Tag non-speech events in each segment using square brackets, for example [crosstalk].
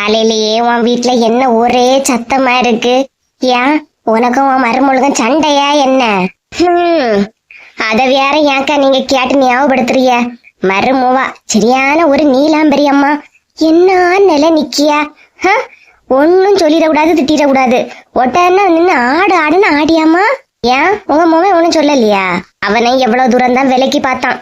காலையிலேயே உன் வீட்டுல என்ன ஒரே சத்தமா இருக்கு? ஏன் உனக்கும் உன் மருமொழுகும் சண்டையா என்ன? அத வேற ஏன்க்கா நீங்க கேட்டு ஞாபகப்படுத்துறிய மருமவா சரியான ஒரு நீலாம்பரி அம்மா. என்ன நிலை நிக்கியா? ஹ? ஒன்னும் சொல்லிடக்கூடாது திட்டிடக்கூடாது. ஒட்டன்னா நின்னு ஆடு ஆடுன்னு ஆடியாமா ஏன் உங்க மோவன் ஒன்னும் சொல்லலையா? அவனை எவ்வளவு தூரம் தான் விலைக்கு பார்த்தான்.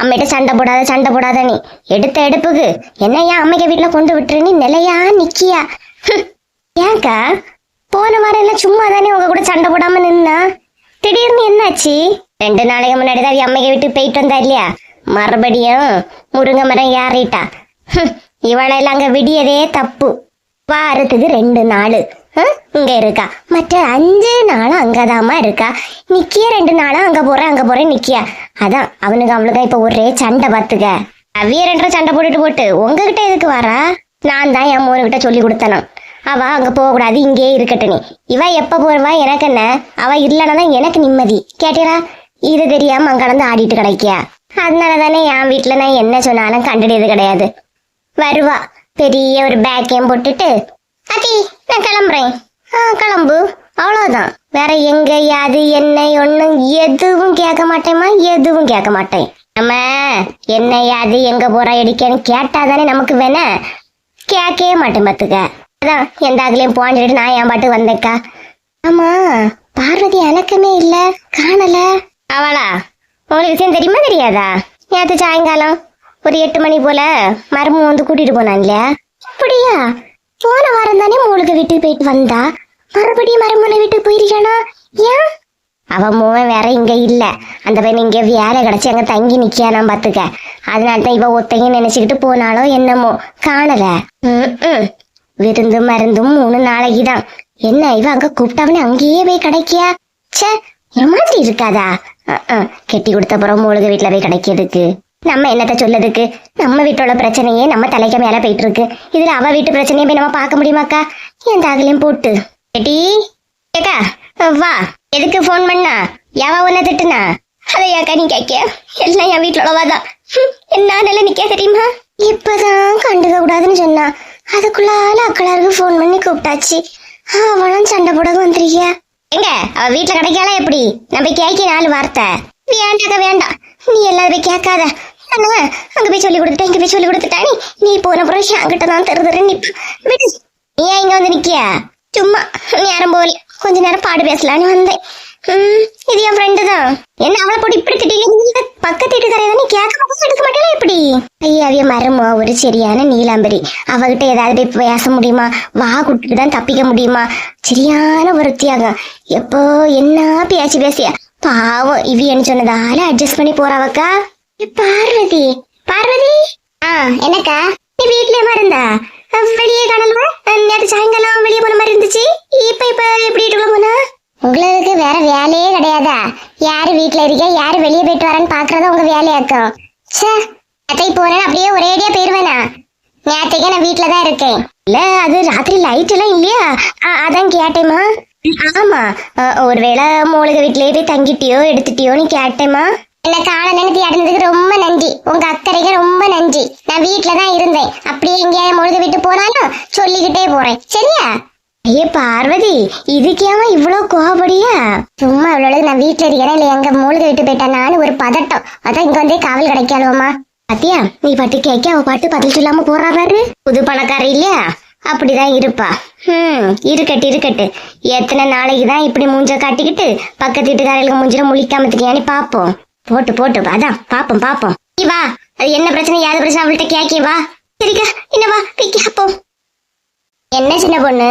அம்மிட்ட சண்டை போடாத சண்டை போடாத நீ. எடுத்த எடுப்புக்கு. என்னையா ஏன் அம்மைக்க வீட்டுல கொண்டு விட்டுரு நீ நிலையா நிக்கியா? ஹம். போன வாரம் எல்லாம் சும்மா தானே உங்க கூட சண்டை போடாம நின்னா? திடீர்னு என்னாச்சு? ரெண்டு நாளைக்கு முன்னாடி தான் அம்மைக்கு வீட்டுக்கு போயிட்டு வந்தா இல்லையா? மறுபடியும் முருங்கை மரம் ஏறிட்டா. ஹம். இவளெல்லாம் அங்க விடியதே தப்பு. வாரத்துக்கு ரெண்டு நாள். இங்க இருக்கா. மற்ற அஞ்சு நாளும் அங்கதாம்மா இருக்கா. நிக்கிய ரெண்டு நாளும் அங்க போறேன் அங்க போறேன் நிக்கியா. அதான் அவனுக்கு அவளுக்கு இப்ப ஒரே சண்டை பாத்துக்க அவிய ரெண்டரை சண்டை போட்டுட்டு போட்டு உங்ககிட்ட எதுக்கு வரா? நான் தான் என் மோனுகிட்ட சொல்லி கொடுத்தனும். அவ அங்க போக கூடாது இங்கே இருக்கட்டும் நீ. இவ எப்ப போறவா எனக்கு என்ன? அவ இல்லைன்னா எனக்கு நிம்மதி. கேட்டீரா? இது தெரியாம அங்க கடந்து ஆடிட்டு கிடைக்கியா? அதனால தானே என் வீட்டுல நான் என்ன சொன்னாலும் கண்டுடையது கிடையாது. வருவா. பெரிய ஒரு பேக்கையும் போட்டுட்டு அத்தி நான் கிளம்புறேன். ஆ கிளம்பு. அவ்வளவுதான். வேற எங்க யாது என்ன ஒண்ணும் எதுவும் கேட்க மாட்டேமா எதுவும் கேட்க மாட்டேன். நம்ம என்ன யாது எங்க போறா இடிக்கன்னு கேட்டாதானே நமக்கு வேணா. கேட்கவே மாட்டேன் பாத்துக்க அதான் எந்த அதுலயும் போஞ்சிட்டு நான் என் பாட்டு வந்தேக்கா ஆமா பார்வதி அணக்கமே இல்ல காணல. அவளா? உங்களுக்கு விஷயம் தெரியுமா தெரியாதா? நேத்து சாயங்காலம் ஒரு எட்டு மணி போல மருமம் வந்து கூட்டிட்டு போனான் இல்லையா அப்படியா போன வாரம் தானே மூளுக்கு வீட்டுக்கு போயிட்டு வந்தா மறுபடியும் மருமனை வீட்டுக்கு போயிருக்கானா? ஏன்? அவன் மூவன் வேற இங்க இல்ல. அந்த பையன் இங்க வேலை கிடைச்சி அங்க தங்கி நிக்கியானா பாத்துக்க. அதனால தான் இவ ஒத்தங்க நினைச்சுக்கிட்டு போனாலோ என்னமோ. காணல. விருந்தும் மருந்தும் மூணு நாளைக்கு தான். என்ன இவ அங்க கூப்பிட்டாவனே அங்கேயே போய் கிடைக்கியா? ச்சே ஒரு மாதிரி இருக்காதா? அஹ், கெட்டி கொடுத்த அப்புறம் மூழ்க வீட்டுல போய் கிடைக்கிறதுக்கு. நம்ம என்னத்த சொல்லதுக்கு நம்ம வீட்டோட பிரச்சனையே நம்ம தலைக்கு மேல போயிட்டு இருக்கு இதுல அவ வீட்டு பிரச்சனையை போய் நம்ம பார்க்க முடியுமாக்கா? என் தாகலையும் போட்டு. எடி ஏக்கா வா. எதுக்கு ஃபோன் பண்ணா? யாவா உன்னை திட்டுனா? அதை ஏக்கா நீ கேட்க. எல்லாம் என் வீட்டுல உள்ளவாதான் என்ன நிலை நிக்க தெரியுமா? இப்பதான் கண்டுக்க கூடாதுன்னு சொன்னா. அதுக்குள்ளால அக்களாருக்கு ஃபோன் பண்ணி கூப்பிட்டாச்சு. அவளும் சண்டை போட வந்திருக்கியா? எங்க? அவ வீட்டுல கிடைக்கால எப்படி? நம்ம கேட்க நாலு வார்த்தை. வேண்டாக்க வேண்டாம். நீ எல்லாரும் கேட்காத. அண்ணா அங்க போய் சொல்லி கொடுத்துட்டேன் இங்க போய் சொல்லி கொடுத்துட்டா நீ நீ போன அப்புறம் ஷாங்கிட்ட தான் தெரு தெரு நிப்ப விடு. நீ ஏன் இங்க வந்து நிக்கியா? சும்மா நேரம் போல கொஞ்ச நேரம் பாடு பேசலான்னு வந்தேன். இது என் ஃப்ரெண்டு தான். என்ன அவளை போட்டு இப்படி திட்டில பக்கத்து வீட்டுக்காரே நீ கேட்க மாட்டேன் எடுக்க மாட்டேன் எப்படி? ஐயா அவிய ஒரு சரியான நீலாம்பரி. அவகிட்ட ஏதாவது போய் பேச முடியுமா? வா குட்டுட்டு தான் தப்பிக்க முடியுமா? சரியான ஒரு தியாகம். எப்போ என்ன பேசி பேசிய? பாவம் இவி என்ன சொன்னதால அட்ஜஸ்ட் பண்ணி போறாவக்கா பார்வதி. பார்வதி? ஆ என்னக்கா? நீ வீட்லயே இருந்தா? வெளியே காணல நேற்று சாயங்காலம் வெளியே போன மாதிரி இருந்துச்சு. இப்ப இப்ப எப்படி இட்டுல போனா உங்களுக்கு வேற வேலையே கிடையாதா? யாரு வீட்ல இருக்க யாரு வெளியே போயிட்டு வரேன்னு பாக்குறதா உங்க வேலையாக்கும்? ச்சே அத்தை போறேன். அப்படியே ஒரேடியா போயிருவேனா? நேத்தைக்கு நான் வீட்ல தான் இருக்கேன். இல்ல அது ராத்திரி லைட் எல்லாம் இல்லையா? அதான் கேட்டேமா ஆமா. ஒருவேளை மூலிகை வீட்லயே போய் தங்கிட்டியோ எடுத்துட்டியோன்னு கேட்டேமா என்ன காண நினைத்து அடைந்ததுக்கு ரொம்ப நன்றி உங்க அக்கறைக்கு ரொம்ப நன்றி நான் வீட்ல தான் இருந்தேன் அப்படியே எங்கேயாவது மூலிகை வீட்டு போனாலும் சொல்லிக்கிட்டே போறேன் சரியா ஐயே பார்வதி இதுக்கேமா இவ்வளவு கோவப்படியா? சும்மா இவ்வளவு நான் வீட்ல இருக்கிறேன் இல்ல எங்க மூலிகை விட்டு போயிட்டானான்னு ஒரு பதட்டம். அதான் இங்க வந்து காவல் கிடைக்காளுவமா பாத்தியா? நீ பாட்டு கேட்க அவ பாட்டு பதில் சொல்லாம போறா பாரு. புது பணக்காரி இல்லையா? அப்படிதான் இருப்பா. ஹம் இருக்கட்டு இருக்கட்டு. எத்தனை நாளைக்கு தான் இப்படி மூஞ்ச காட்டிக்கிட்டு பக்கத்து வீட்டுக்காரர்களுக்கு மூஞ்சில முழிக்காம தெரியானு பாப்போம். போட்டு போட்டு அதான் பாப்போம் பாப்போம். நீ வா. அது என்ன பிரச்சனை? யாரு பிரச்சனை? அவள்கிட்ட கேக்கே வா. சரிக்கா என்ன வா போய் கேப்போம் என்ன சின்ன பொண்ணு?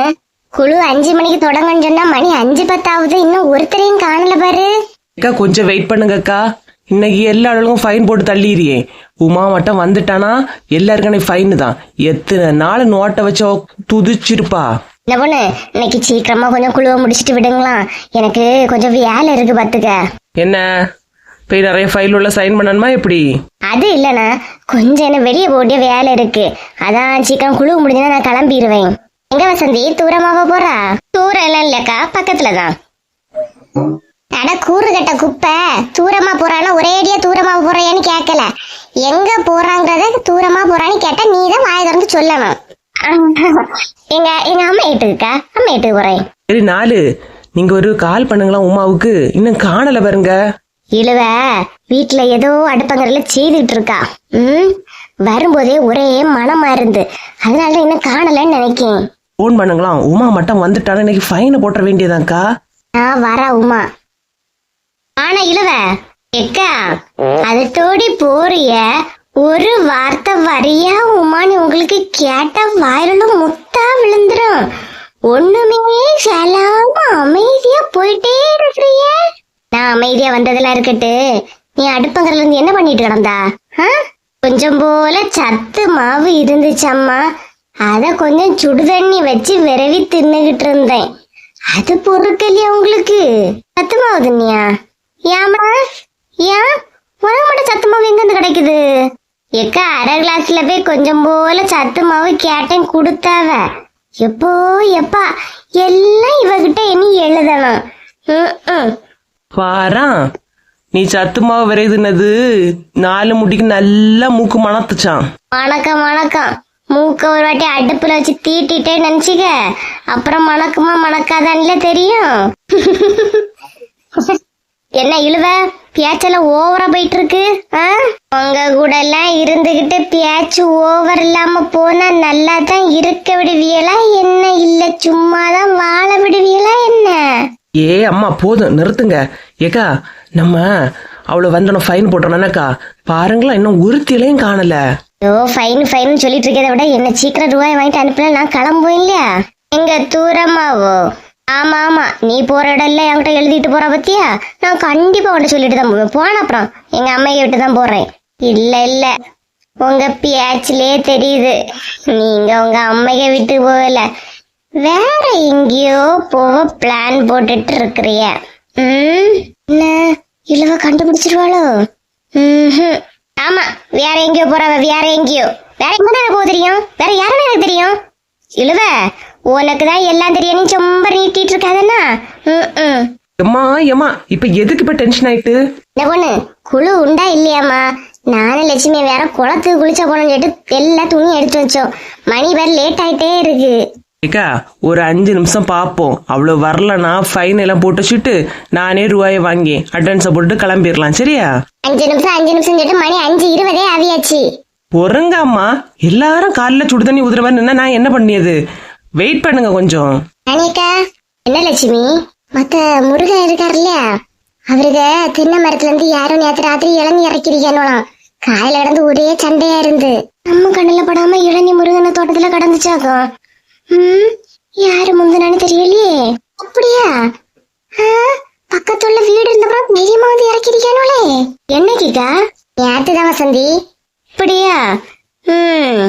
குழு அஞ்சு மணிக்கு தொடங்கன்னு சொன்னா மணி அஞ்சு பத்தாவது. இன்னும் ஒருத்தரையும் காணல பாரு. அக்கா கொஞ்சம் வெயிட் பண்ணுங்கக்கா. இன்னைக்கு எல்லா ஆளுக்கும் ஃபைன் போட்டு தள்ளிடுறியே. உமா மட்டும் வந்துட்டானா? எல்லாருக்கானே ஃபைன் தான். எத்தனை நாள் நோட்டை வச்சோ துதிச்சிருப்பா. பொண்ணு இன்னைக்கு சீக்கிரமா கொஞ்சம் குழுவை முடிச்சிட்டு விடுங்களா? எனக்கு கொஞ்சம் வேலை இருக்கு பாத்துக்க என்ன? போய் நிறைய ஃபைல் உள்ள சைன் பண்ணணுமா எப்படி? அது இல்லைண்ணா கொஞ்சம் என்ன வெளியே போட்டிய வேலை இருக்கு. அதான் சீக்கிரம் குழு முடிஞ்சுன்னா நான் கிளம்பிடுவேன். எங்க வசந்தி? தூரமாக போறா? தூரம் எல்லாம் இல்லக்கா பக்கத்துல தான் அட கூறு கட்ட குப்பை. தூரமா போறானா? ஒரேடியா தூரமா போறியான்னு கேட்கல எங்க போறாங்கிறத தூரமா போறான்னு கேட்டா நீ தான் வாய திறந்து சொல்லணும். எங்க எங்க அம்மா வீட்டுக்குக்கா? அம்மா வீட்டுக்கு போறேன். சரி நாலு. நீங்க ஒரு கால் பண்ணுங்களா உமாவுக்கு. இன்னும் காணல பாருங்க. இழுவ வீட்டுல ஏதோ அடுப்பங்கரையில செய்துட்டு இருக்கா. ம் வரும்போதே ஒரே மனமா இருந்து. அதனால இன்னும் காணலன்னு நினைக்கேன். ஃபோன் பண்ணுங்களாம் உமா மட்டும் வந்துட்டாலும் இன்னைக்கு ஃபைனை போட்டுற வேண்டியதான்க்கா நான் வர உமா. ஆனா இழுவ. எக்கா அது தோடி போறிய. ஒரு வார்த்தை வரியா உமான்னு உங்களுக்கு கேட்டா வாயில முத்தா விழுந்துரும். ஒண்ணுமே சொல்லாம அமைதியா போயிட்டே இருக்கிறிய. நான் அமைதியா வந்ததெல்லாம் இருக்கட்டு. நீ அடுப்பங்கரையில இருந்து என்ன பண்ணிட்டு கிடந்தா? கொஞ்சம் போல சத்து மாவு இருந்துச்சம்மா அத கொஞ்சம் சுடு தண்ணி வச்சு விரவி தின்னுகிட்டு இருந்தேன். அது பொறுக்கலையா உங்களுக்கு. சத்து மாவு தண்ணியா ஏமா ஏன்? உனக்கு மட்டும் சத்து மாவு எங்க இருந்து கிடைக்குது? எக்கா அரை கிளாஸ்ல போய் கொஞ்சம் போல சத்து மாவு கேட்டேன் கொடுத்தாவ. எப்போ எப்பா? எல்லாம் இவகிட்ட இனி எழுதணும். வாரான் நீ சத்து மாவு விரைதுனது நாலு முடிக்கு நல்லா மூக்கு மணத்துச்சான் வணக்கம் வணக்கம். மூக்க ஒரு வாட்டி அடுப்புல வச்சு தீட்டிட்டே நினைச்சுக்க. அப்புறம் மணக்குமா மணக்காதான்ல தெரியும். என்ன இழுவ? பேச்செல்லாம் ஓவரா போயிட்டு இருக்கு ஆ? உங்க கூட எல்லாம் இருந்துகிட்டு பேச்சு ஓவர் இல்லாம போனா நல்லா தான் இருக்க விடுவியலா என்ன? இல்ல சும்மாதான் வாழ விடுவியலா என்ன? ஏ அம்மா போதும் நிறுத்துங்க. ஏக்கா நம்ம அவளை வந்தோம் ஃபைன் போட்டோம்னாக்கா பாருங்களா இன்னும் உறுத்திலையும் காணல. ஓ ஃபைன் ஃபைன் சொல்லிட்டு இருக்கிறத விட என்ன சீக்கிரம் ரூபாய் வாங்கிட்டு அனுப்பினா நான் கிளம்புவேன் இல்லையா? எங்க தூரமாவோ? ஆமா ஆமா. நீ போற இடம் இல்ல என்கிட்ட எழுதிட்டு போற பத்தியா? நான் கண்டிப்பா உன்கிட்ட சொல்லிட்டு தான் போவேன். போன அப்புறம் எங்க அம்மையை விட்டு தான் போறேன். இல்ல இல்ல. உங்க பேச்சிலே தெரியுது. நீங்க உங்க அம்மைய விட்டு போகல. வேற எங்கேயோ போக பிளான் போட்டுட்டு இருக்கிறிய. ம்? என்ன? இழுவ கண்டுபிடிச்சிருவாளோ? ம்ஹும். ஆமா வேற எங்கேயோ போறவ வேற எங்கேயோ. வேற எங்க தானே போக தெரியும்? வேற யாருன்னு எனக்கு தெரியும்? இழுவ உனக்கு தான் எல்லாம் தெரியும். நீ சொம்ப நீட்டிட்டு இருக்காதன்னா? எம்மா எம்மா இப்ப எதுக்கு இப்ப டென்ஷன் ஆயிட்டு? என்ன பொண்ணு குழு உண்டா இல்லையாம்மா? நானும் லட்சுமி வேற குளத்துக்கு குளிச்ச போனோம்னு சொல்லிட்டு எல்லா துணியும் எடுத்து வச்சோம். மணி வேற லேட் ஆயிட்டே இருக்கு. ஏக்கா ஒரு அஞ்சு நிமிஷம் பார்ப்போம் அவ்வளோ வரலனா ஃபைன் எல்லாம் போட்டு வச்சுட்டு நானே ரூபாயை வாங்கி அட்வான்ஸை போட்டு கிளம்பிடலாம் சரியா? அஞ்சு நிமிஷம் அஞ்சு நிமிஷம் சொல்லிட்டு மணி அஞ்சு இருபதே ஆவியாச்சு. பொறுங்க அம்மா எல்லாரும் காலைல சுடு தண்ணி ஊதுற மாதிரி நின்னா நான் என்ன பண்ணியது? வெயிட் பண்ணுங்க கொஞ்சம். அனிகா என்ன லட்சுமி? மத்த முருகன் இருக்காரு இல்லையா? அவருக்கு தென்னை மரத்துல இருந்து யாரும் நேத்து ராத்திரி இளநீ இறக்கிறீங்கன்னு காயில கிடந்து ஒரே சண்டையா இருந்து. நம்ம கண்ணுல படாம இளநீ முருகன தோட்டத்துல கடந்துச்சாக்கும். யாரு முந்தனான்னு தெரியலையே. அப்படியா? ஆ, பக்கத்துல வீடு இருந்தப்பறம் தைரியமா வந்து இறக்கிறீங்களே என்னைக்குக்கா நேத்து தான் வசந்தி. அப்படியா ம்.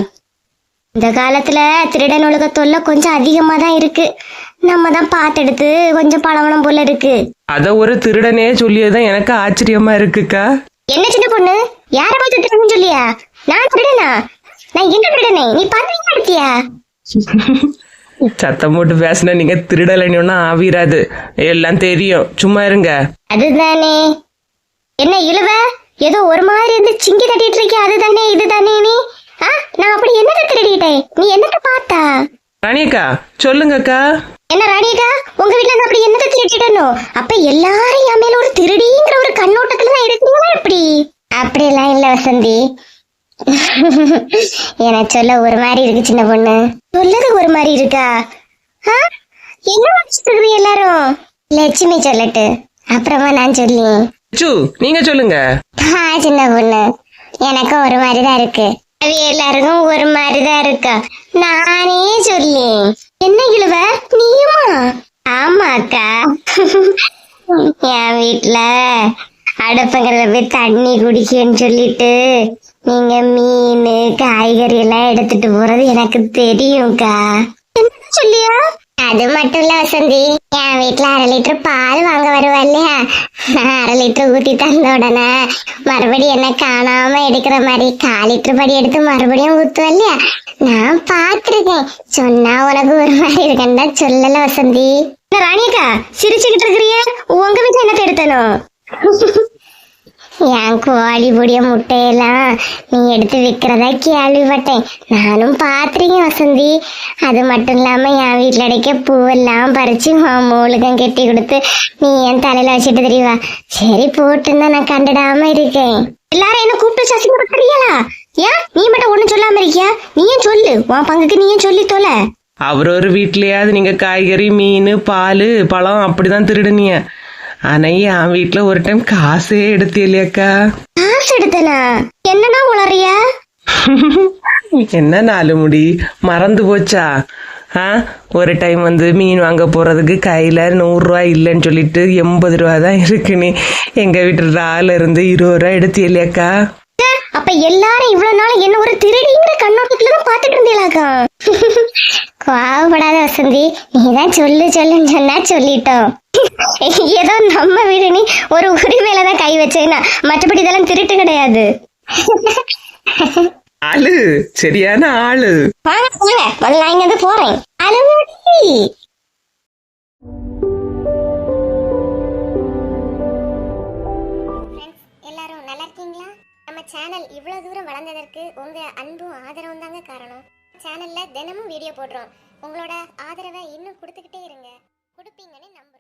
இந்த காலத்துல திருடன் ஒழுக தொல்லை கொஞ்சம் அதிகமா தான் இருக்கு. நம்ம தான் பார்த்தெடுத்து கொஞ்சம் பழவனம் போல இருக்கு. அத ஒரு திருடனே சொல்லியதுதான் எனக்கு ஆச்சரியமா இருக்குக்கா. என்ன சின்ன பொண்ணு? யார பார்த்து திருடன் சொல்லியா? நான் திருடனா? நான் என்ன திருடனே? நீ பாத்தீங்க எடுத்தியா? சத்தம் போட்டு பேசினா நீங்க திருடலைன்னா ஆவிராது. எல்லாம் தெரியும். சும்மா இருங்க. அதுதானே. என்ன இழுவ? ஏதோ ஒரு மாதிரி இருந்து சிங்கி தட்டிட்டு இருக்கிய அதுதானே இதுதானே நீ? நான் அப்படி என்னத்தை திருடிட்டேன்? நீ என்னத்த பார்த்தா? ராணியக்கா சொல்லுங்கக்கா. என்ன ராணிகா உங்க வீட்ல இருந்து அப்படி என்னத்தை திருடிடணும் அப்ப எல்லாரும் என் மேல ஒரு திருடிங்கிற ஒரு கண்ணோட்டத்துல தான் இருக்கீங்களா எப்படி? அப்படியெல்லாம் இல்ல வசந்தி. எனக்கு சொல்ல ஒரு மாதிரி இருக்கு சின்ன பொண்ணு. சொல்லது ஒரு மாதிரி இருக்கா? என்ன இருக்கிறீங்க எல்லாரும்? லட்சுமி சொல்லட்டு. அப்புறமா நான் சொல்லி சு நீங்க சொல்லுங்க. சின்ன பொண்ணு. எனக்கும் ஒரு மாதிரி தான் இருக்கு. அது எல்லாருக்கும் ஒரு மாதிரி தான் இருக்கா? நானே சொல்லி என்ன இழுவ? நீயுமா? ஆமா அக்கா என் வீட்ல அடுப்பங்கரையில போய் தண்ணி குடிக்கன்னு சொல்லிட்டு. நீங்க மீன் காய்கறி எல்லாம் எடுத்துட்டு போறது எனக்கு தெரியும்க்கா. என்ன சொல்லியா? அது மட்டும் இல்ல வசந்தி. என் வீட்ல அரை லிட்டர் பால் வாங்க வருவா இல்லையா? நான் அரை லிட்டர் ஊத்தி தந்த உடனே மறுபடியும் என்ன காணாம எடுக்கிற மாதிரி கால் லிட்டர் படி எடுத்து மறுபடியும் ஊத்துவ இல்லையா? நான் பாத்திருக்கேன் சொன்னா உனக்கு ஒரு மாதிரி இருக்கேன்னு தான் சொல்லல வசந்தி. ராணியக்கா சிரிச்சுக்கிட்டு இருக்கிறிய? உங்க வீட்டுல என்னத்தை எடுத்தனும் [laughs] என் கோழிபுடிய முட்டையெல்லாம் நீ எடுத்து விற்கிறதா கேள்விப்பட்டேன். நானும் பார்த்துருக்கேன் வசந்தி. அது மட்டும் இல்லாமல் என் வீட்டில் அடைக்க பூவெல்லாம் பறித்து மூலுக்கும் கெட்டி கொடுத்து நீ என் தலையில் வச்சுட்டு தெரியவா? சரி போட்டுன்னு நான் கண்டுடாமல் இருக்கேன். எல்லாரும் என்ன கூப்பிட்டு சசிங்கப்படுத்துறீங்களா ஏன் நீ மட்டும் ஒன்றும் சொல்லாம இருக்கியா? நீயும் சொல்லு. உன் பங்குக்கு நீயும் சொல்லி தொலை. அவர் ஒரு வீட்லயாவது நீங்க காய்கறி மீன் பால் பழம் அப்படிதான் திருடுனீங்க. ஆனா என் வீட்டுல ஒரு டைம் காசே எடுத்து இல்லையாக்கா காசு எடுத்தனா? என்னன்னா உளறியா? என்ன நாலு முடி? மறந்து போச்சா? ஆ? ஒரு டைம் வந்து மீன் வாங்க போறதுக்கு கையில நூறுரூவா இல்லைன்னு சொல்லிட்டு எண்பது ரூபா தான் இருக்குன்னு எங்க வீட்டு ரால இருந்து இருபது ரூபா எடுத்து இல்லையாக்கா அப்ப எல்லாரும் இவ்வளவு நாள் என்ன ஒரு திருடிங்கிற கண்ணோட்டத்துல தான் பாத்துட்டு இருந்தீங்களாக்கா? [laughs] கோவப்படாத வசந்தி. நீதான் சொல்லு சொல்லுன்னு சொன்னா சொல்லிட்டோம். ஏதோ நம்ம வீடு நீ ஒரு உரிமையில தான் கை வச்சேன்னா மற்றபடி இதெல்லாம் திருட்டு கிடையாது. ஆளு சரியான ஆளு. வாங்க வாங்க முதல்ல நான் இங்க இருந்து போறேன். அலுமடி எல்லாரும் நல்லா இருக்கீங்களா? நம்ம சேனல் இவ்வளவு தூரம் வளர்ந்ததற்கு உங்க அன்பும் ஆதரவும் தாங்க காரணம். சேனல்ல தினமும் வீடியோ போடுறோம். உங்களோட ஆதரவை இன்னும் கொடுத்துக்கிட்டே இருங்க. கொடுப்பீங்கன்னு நம்புறோம்.